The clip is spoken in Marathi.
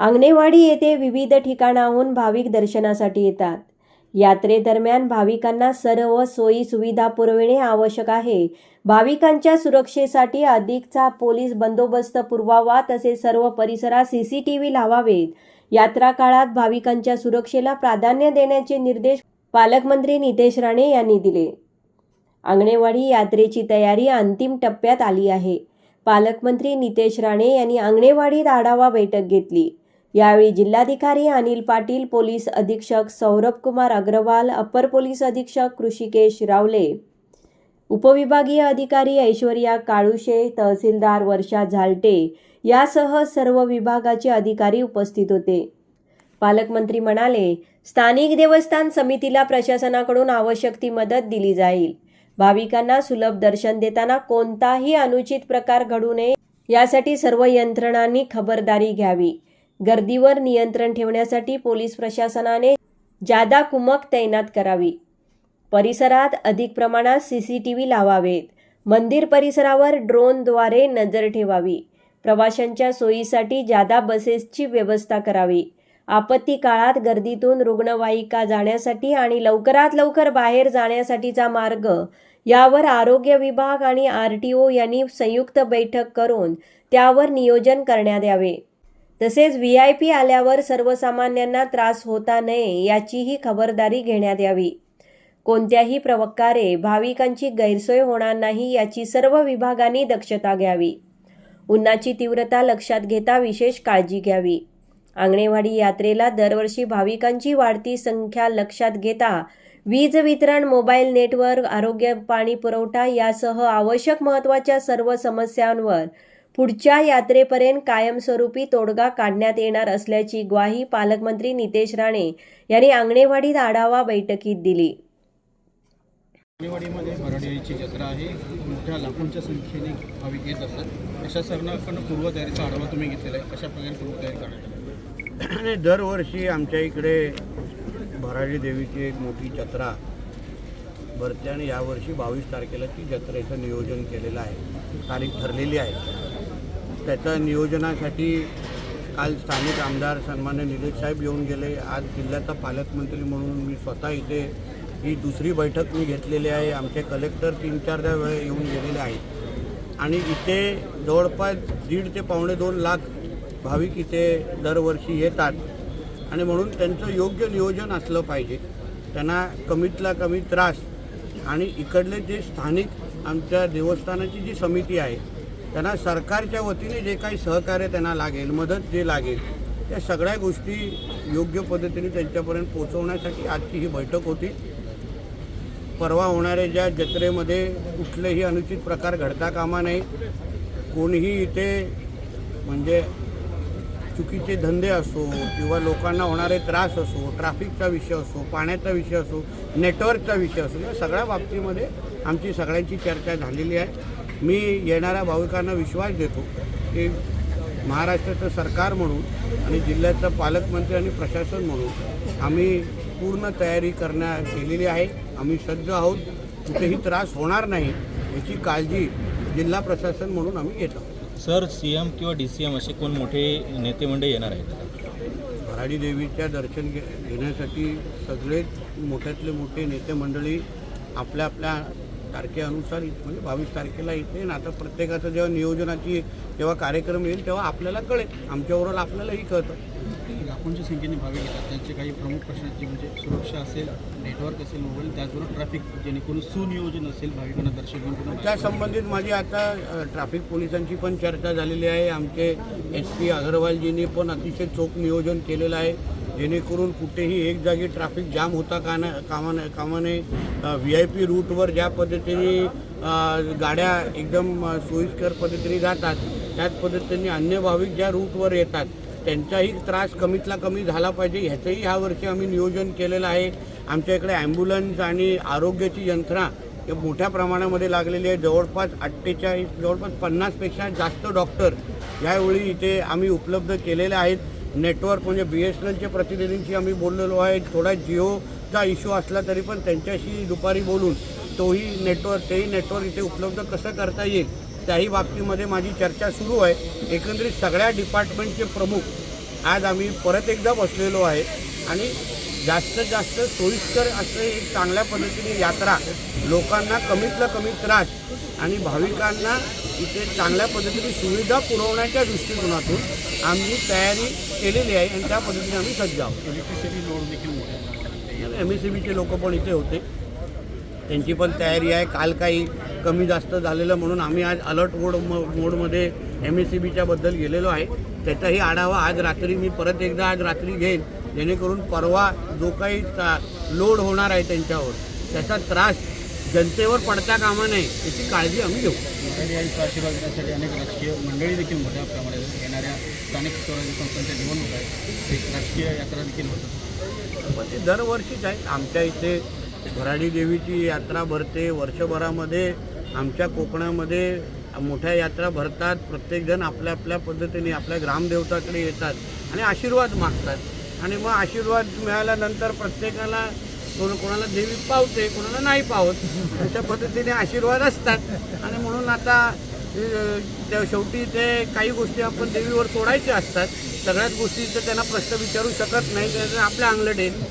आंगणेवाडी येथे विविध ठिकाणाहून भाविक दर्शनासाठी येतात. यात्रेदरम्यान भाविकांना सर्व सोयी सुविधा पुरविणे आवश्यक आहे. भाविकांच्या सुरक्षेसाठी अधिकचा पोलीस बंदोबस्त पुरवावा तसेच सर्व परिसरात सीसीटीव्ही लावावेत. यात्रा काळात भाविकांच्या सुरक्षेला प्राधान्य देण्याचे निर्देश पालकमंत्री नितेश राणे यांनी दिले. आंगणेवाडी यात्रेची तयारी अंतिम टप्प्यात आली आहे. पालकमंत्री नितेश राणे यांनी आंगणेवाडीत आढावा बैठक घेतली. यावेळी जिल्हाधिकारी अनिल पाटील पोलीस अधीक्षक सौरभ कुमार अग्रवाल अप्पर पोलीस अधीक्षक ऋषिकेश रावले. उपविभागीय अधिकारी ऐश्वर्या काळुशे तहसीलदार वर्षा झालटे यासह सर्व विभागाचे अधिकारी उपस्थित होते. पालकमंत्री म्हणाले स्थानिक देवस्थान समितीला प्रशासनाकडून आवश्यक ती मदत दिली जाईल. भाविकांना सुलभ दर्शन देताना कोणताही अनुचित प्रकार घडू नये यासाठी सर्व यंत्रणांनी खबरदारी घ्यावी. गर्दीवर नियंत्रण ठेवण्यासाठी पोलीस प्रशासनाने जादा कुमक तैनात करावी. परिसरात अधिक प्रमाणात सी सी टी व्ही लावावेत. मंदिर परिसरावर ड्रोनद्वारे नजर ठेवावी. प्रवाशांच्या सोयीसाठी जादा बसेसची व्यवस्था करावी. आपत्ती काळात गर्दीतून रुग्णवाहिका जाण्यासाठी आणि लवकरात लवकर बाहेर जाण्यासाठीचा मार्ग यावर आरोग्य विभाग आणि आर टी ओ यांनी संयुक्त बैठक करून त्यावर नियोजन करण्यात यावे. तसेच व्ही आय पी आल्यावर सर्वसामान्यांना त्रास होता नये याचीही खबरदारी घेण्यात यावी. कोणत्याही प्रकारे भाविकांची गैरसोय होणार नाही याची सर्व विभागांनी दक्षता घ्यावी. उन्हाची तीव्रता लक्षात घेता विशेष काळजी घ्यावी. आंगणेवाडी यात्रेला दरवर्षी भाविकांची वाढती संख्या लक्षात घेता वीज वितरण मोबाईल नेटवर्क आरोग्य पाणी पुरवठा यासह आवश्यक महत्त्वाच्या सर्व समस्यांवर पुढच्या यात्रेपर्यंत कायमस्वरूपी तोडगा काढण्यात येणार असल्याची ग्वाही पालकमंत्री नितेश राणे यांनी आंगणेवाडीत आढावा बैठकीत दिली. आंगणेवाडीमध्ये भराडीची जत्रा आहे. मोठ्या लाखोंच्या संख्येने भाविक येत असतात. अशा सरणाकडनं पूर्वतयारीचा आढावा तुम्ही घेतलेला आहे. कशा प्रकारे पूर्वतयारी करण्यात आली? आणि दरवर्षी आमच्या इकडे भराडी देवीची एक मोठी जत्रा भरते आणि यावर्षी बावीस तारखेला ती जत्रेचं नियोजन केलेलं आहे. तारीख ठरलेली आहे. त्याच्या नियोजनासाठी काल स्थानिक आमदार सन्मान्य निलेश साहेब येऊन गेले. आज जिल्ह्याचा पालकमंत्री म्हणून मी स्वतः इथे ही दुसरी बैठक मी घेतलेली आहे. आमचे कलेक्टर तीन चारदा वेळ येऊन गेलेले आहेत. आणि इथे जवळपास दीड ते पावणे दोन लाख भाविक इथे दरवर्षी येतात. आणि म्हणून त्यांचं योग्य नियोजन असलं पाहिजे. त्यांना कमीतला कमी त्रास आणि इकडले जे स्थानिक आमच्या देवस्थानाची जी समिती आहे त्यांना सरकारच्या वतीने जे काही सहकार्य त्यांना लागेल मदत जे लागेल त्या सगळ्या गोष्टी योग्य पद्धतीने त्यांच्यापर्यंत पोहोचवण्यासाठी आजची ही बैठक होती. परवा होणाऱ्या ज्या जत्रेमध्ये कुठलेही अनुचित प्रकार घडता कामा नये कोणीही इथे म्हणजे चुकीचे धंदे असो किंवा लोकांना होणारे त्रास असो ट्रॅफिकचा विषय असो पाण्याचा विषय असो नेटवर्कचा विषय असो या सगळ्या बाबतीमध्ये आमची सगळ्यांची चर्चा झालेली आहे. मी येणाऱ्या भाविकांना विश्वास देतो की महाराष्ट्राचं सरकार म्हणून आणि जिल्ह्याचं पालकमंत्री आणि प्रशासन म्हणून आम्ही पूर्ण तयारी करण्या केलेली आहे. आम्ही सज्ज आहोत. कुठेही त्रास होणार नाही याची काळजी जिल्हा प्रशासन म्हणून आम्ही घेत आहोत. सर सी एम किंवा डी सी एम असे कोण मोठे नेते मंडळी येणार आहेत? भराडी देवीच्या दर्शन घे घेण्यासाठी सगळेच मोठ्यातले मोठे नेते मंडळी आपल्या आपल्या तारखेनुसार म्हणजे बावीस तारखेला येते आणि आता प्रत्येकाचं जेव्हा नियोजनाची जेव्हा कार्यक्रम येईल तेव्हा आपल्याला कळेल. आमच्याबरोबर आपल्यालाही कळतं. लाखोंच्या संख्येने भाविक येतात. त्यांचे काही प्रमुख प्रश्नांची म्हणजे सुरक्षा असेल नेटवर्क असेल मोबाईल त्याचबरोबर ट्रॅफिक जेणेकरून सुनियोजन असेल भाविकांना दर्शन त्या संबंधित माझी आता ट्रॅफिक पोलिसांची पण चर्चा झालेली आहे. आमचे एस पी अगरवालजींनी पण अतिशय चोख नियोजन केलेलं आहे. जेणेकरून कुठेही एक जागी ट्रॅफिक जाम होता का ना कामा कामाने व्ही आय पी रूटवर ज्या पद्धतीने गाड्या एकदम सोयीस्कर पद्धतीने जातात त्याच पद्धतीने अन्य भाविक ज्या रूटवर येतात त्यांचाही त्रास कमीतला कमी झाला पाहिजे. ह्याचंही ह्या वर्षी आम्ही नियोजन केलेलं आहे. आमच्या इकडे ॲम्ब्युलन्स आणि आरोग्याची यंत्रणा हे मोठ्या प्रमाणामध्ये लागलेली आहे. जवळपास अठ्ठेचाळीस जवळपास पन्नासपेक्षा जास्त डॉक्टर यावेळी इथे आम्ही उपलब्ध केलेले आहेत. नेटवर्क म्हणजे बी एस एन एलच्या प्रतिनिधींशी आम्ही बोललेलो आहे. थोडा जिओचा इश्यू असला तरी पण त्यांच्याशी दुपारी बोलून तोही नेटवर्क तेही नेटवर्क इथे उपलब्ध कसं करता येईल त्याही बाबतीमध्ये माझी चर्चा सुरू आहे. एकंदरीत सगळ्या डिपार्टमेंटचे प्रमुख आज आम्ही परत एकदा बसलेलो आहे आणि जास्तीत जास्त सोयीस्कर असं एक चांगल्या पद्धतीने यात्रा लोकांना कमीतला कमी त्रास आणि भाविकांना इथे चांगल्या पद्धतीने सुविधा पुरवण्याच्या दृष्टिकोनातून आम्ही तयारी केलेली आहे आणि त्या पद्धतीने आम्ही सज्ज आहोत. एम एस सी बीचे लोक पण इथे होते. त्यांची पण तयारी आहे. काल काही कमी जास्त झालेलं म्हणून आम्ही आज अलर्ट मोड म मोडमध्ये एम एस सी बीच्याबद्दल गेलेलो आहे. त्याचाही आढावा आज रात्री मी परत एकदा आज रात्री घेईन. जेणेकरून परवा जो काही लोड होणार आहे त्यांच्यावर त्याचा त्रास जनतेवर पडता कामा नये याची काळजी आम्ही घेऊ. आशीर्वाद अनेक राजकीय मंडळी देखील मोठ्या प्रमाणात येणाऱ्या स्थानिक स्वराज्य संस्थांच्या निवडणूक आहेत. एक राजकीय यात्रा देखील होतात पण ते दरवर्षीच आहे आमच्या इथे भराडी देवीची यात्रा भरते. वर्षभरामध्ये आमच्या कोकणामध्ये मोठ्या यात्रा भरतात. प्रत्येकजण आपल्या आपल्या पद्धतीने आपल्या ग्रामदेवताकडे येतात आणि आशीर्वाद मागतात. आणि मग आशीर्वाद मिळाल्यानंतर प्रत्येकाला कोण कोणाला देवी पावते कोणाला नाही पावत अशा पद्धतीने आशीर्वाद असतात. आणि म्हणून आता त्या शेवटी ते काही गोष्टी आपण देवीवर सोडायच्या असतात. सगळ्याच गोष्टीचं त्यांना प्रश्न विचारू शकत नाही त्याचं आपल्या अंगलट येईल.